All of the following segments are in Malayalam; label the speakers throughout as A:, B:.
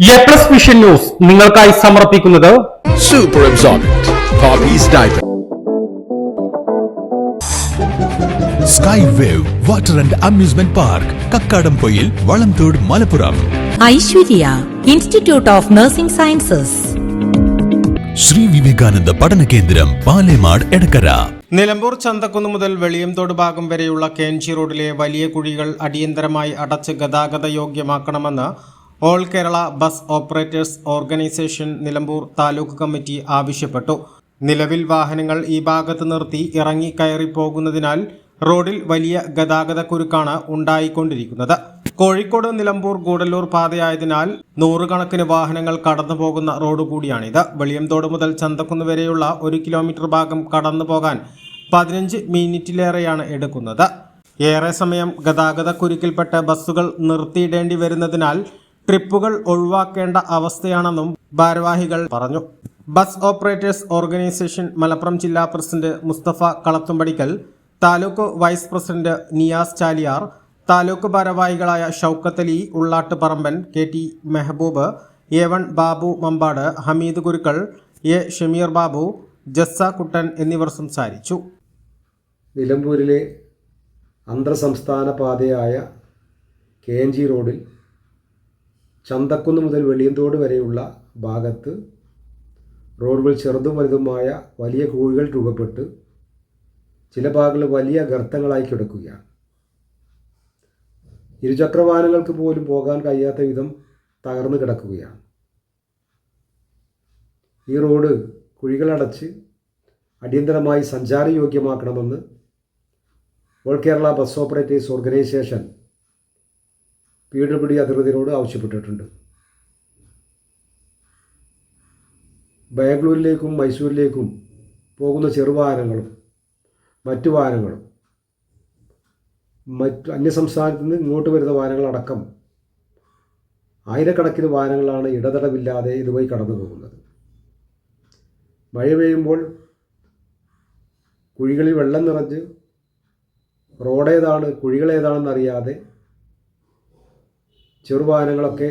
A: എ പ്ലസ് വിഷൻ ന്യൂസ് നിങ്ങൾക്കായി സമർപ്പിക്കുന്നത്
B: super absorbent.
C: Sky wave water and amusement park Kakkadampoyil Valamthode Malappuram
D: Aishwarya institute of nursing sciences
C: Shri Vivekananda പഠന കേന്ദ്രം പാലേമാട് എടക്കര
E: നിലമ്പൂർ ചന്തക്കുന്ന് മുതൽ വെളിയംതോട് ഭാഗം വരെയുള്ള കേൻചി റോഡിലെ വലിയ കുഴികൾ അടിയന്തരമായി അടച്ച് ഗതാഗത യോഗ്യമാക്കണമെന്ന് all Kerala bus operators organisation Nilambur taluk committee ആവശ്യപ്പെട്ടു. നിലവിൽ വാഹനങ്ങൾ ഈ ഭാഗത്ത് നിർത്തി ഇറങ്ങി കയറി പോകുന്നതിനാൽ റോഡിൽ വലിയ ഗതാഗത കുരുക്കാണ് ഉണ്ടായിക്കൊണ്ടിരിക്കുന്നത്. കോഴിക്കോട് നിലമ്പൂർ ഗൂഡല്ലൂർ പാതയായതിനാൽ നൂറുകണക്കിന് വാഹനങ്ങൾ കടന്നു പോകുന്ന റോഡ് കൂടിയാണിത്. വെളിയംതോട് മുതൽ ചന്തക്കുന്ന് വരെയുള്ള ഒരു കിലോമീറ്റർ ഭാഗം കടന്നു പോകാൻ പതിനഞ്ച് മിനിറ്റിലേറെയാണ് എടുക്കുന്നത്. ഏറെ സമയം ഗതാഗത കുരുക്കിൽപ്പെട്ട് ബസ്സുകൾ നിർത്തിയിടേണ്ടി വരുന്നതിനാൽ ട്രിപ്പുകൾ ഒഴിവാക്കേണ്ട അവസ്ഥയാണെന്നും ഭാരവാഹികൾ പറഞ്ഞു. ബസ് ഓപ്പറേറ്റേഴ്സ് ഓർഗനൈസേഷൻ മലപ്പുറം ജില്ലാ president Musthafa Kalathumpadikkal taluk vice president Niyas Chaliyar taluk ഭാരവാഹികളായ Shoukath Ali Ullattu Paramban K T Mehaboob A one Babu Mampad Hameed Gurukkal A Shameer Babu Jassa Kuttan എന്നിവർ സംസാരിച്ചു.
F: നിലമ്പൂരിലെ അന്തർ സംസ്ഥാന പാതയായ കെ എൻ ജി റോഡിൽ ചന്തക്കുന്ന് മുതൽ വെളിയന്തോട് വരെയുള്ള ഭാഗത്ത് റോഡുകൾ ചെറുതും വലുതുമായ വലിയ കുഴികൾ രൂപപ്പെട്ട് ചില ഭാഗങ്ങൾ വലിയ ഗർത്തങ്ങളായി കിടക്കുകയാണ്. ഇരുചക്രവാഹനങ്ങൾക്ക് പോലും പോകാൻ കഴിയാത്ത വിധം തകർന്നു കിടക്കുകയാണ്. ഈ റോഡ് കുഴികളടച്ച് അടിയന്തരമായി സഞ്ചാരയോഗ്യമാക്കണമെന്ന് all Kerala bus operators organisation P W D അധികൃതരോട് ആവശ്യപ്പെട്ടിട്ടുണ്ട്. ബാംഗ്ലൂരിലേക്കും മൈസൂരിലേക്കും പോകുന്ന ചെറുവാഹനങ്ങളും മറ്റു വാഹനങ്ങളും മറ്റ് അന്യസംസ്ഥാനത്ത് നിന്ന് ഇങ്ങോട്ട് വരുന്ന വാഹനങ്ങളടക്കം ആയിരക്കണക്കിന് വാഹനങ്ങളാണ് ഇടതടവില്ലാതെ ഇതുവഴി കടന്നു പോകുന്നത്. മഴ പെയ്യുമ്പോൾ കുഴികളിൽ വെള്ളം നിറഞ്ഞ് റോഡേതാണ് കുഴികളേതാണെന്നറിയാതെ ചെറുവാഹനങ്ങളൊക്കെ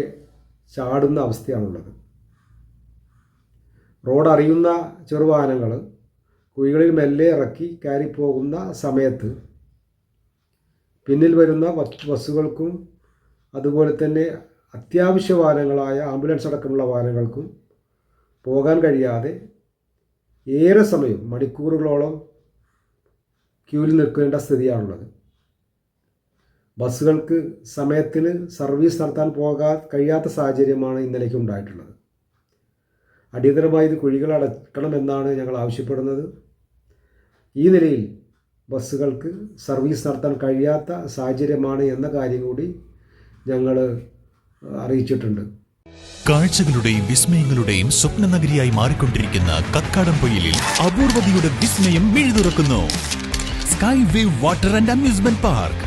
F: ചാടുന്ന അവസ്ഥയാണുള്ളത്. റോഡ് അറിയുന്ന ചെറുവാഹനങ്ങൾ കുഴികളിൽ മെല്ലെ ഇറക്കി കയറിപ്പോകുന്ന സമയത്ത് പിന്നിൽ വരുന്ന ബസ് ബസ്സുകൾക്കും അതുപോലെ തന്നെ അത്യാവശ്യ വാഹനങ്ങളായ ആംബുലൻസ് അടക്കമുള്ള വാഹനങ്ങൾക്കും പോകാൻ കഴിയാതെ ഏറെ സമയം മണിക്കൂറുകളോളം ക്യൂവിൽ നിൽക്കേണ്ട സ്ഥിതിയാണുള്ളത്. ബസ്സുകൾക്ക് സമയത്തിന് സർവീസ് നടത്താൻ പോകാൻ കഴിയാത്ത സാഹചര്യമാണ് ഇന്നലേക്ക് ഉണ്ടായിട്ടുള്ളത്. അടിയന്തരമായി ഇത് കുഴികൾ അടക്കണമെന്നാണ് ഞങ്ങൾ ആവശ്യപ്പെടുന്നത്. ഈ നിലയിൽ ബസ്സുകൾക്ക് സർവീസ് നടത്താൻ കഴിയാത്ത സാഹചര്യമാണ് എന്ന കാര്യം കൂടി ഞങ്ങൾ അറിയിച്ചിട്ടുണ്ട്.
C: കാഴ്ചകളുടെയും വിസ്മയങ്ങളുടെയും സ്വപ്ന നഗരിയായി മാറിക്കൊണ്ടിരിക്കുന്ന കക്കാടംപൊയിലിൽ അപൂർവതയുടെ വിസ്മയം മിഴുതുറക്കുന്നു. Sky wave water and amusement park.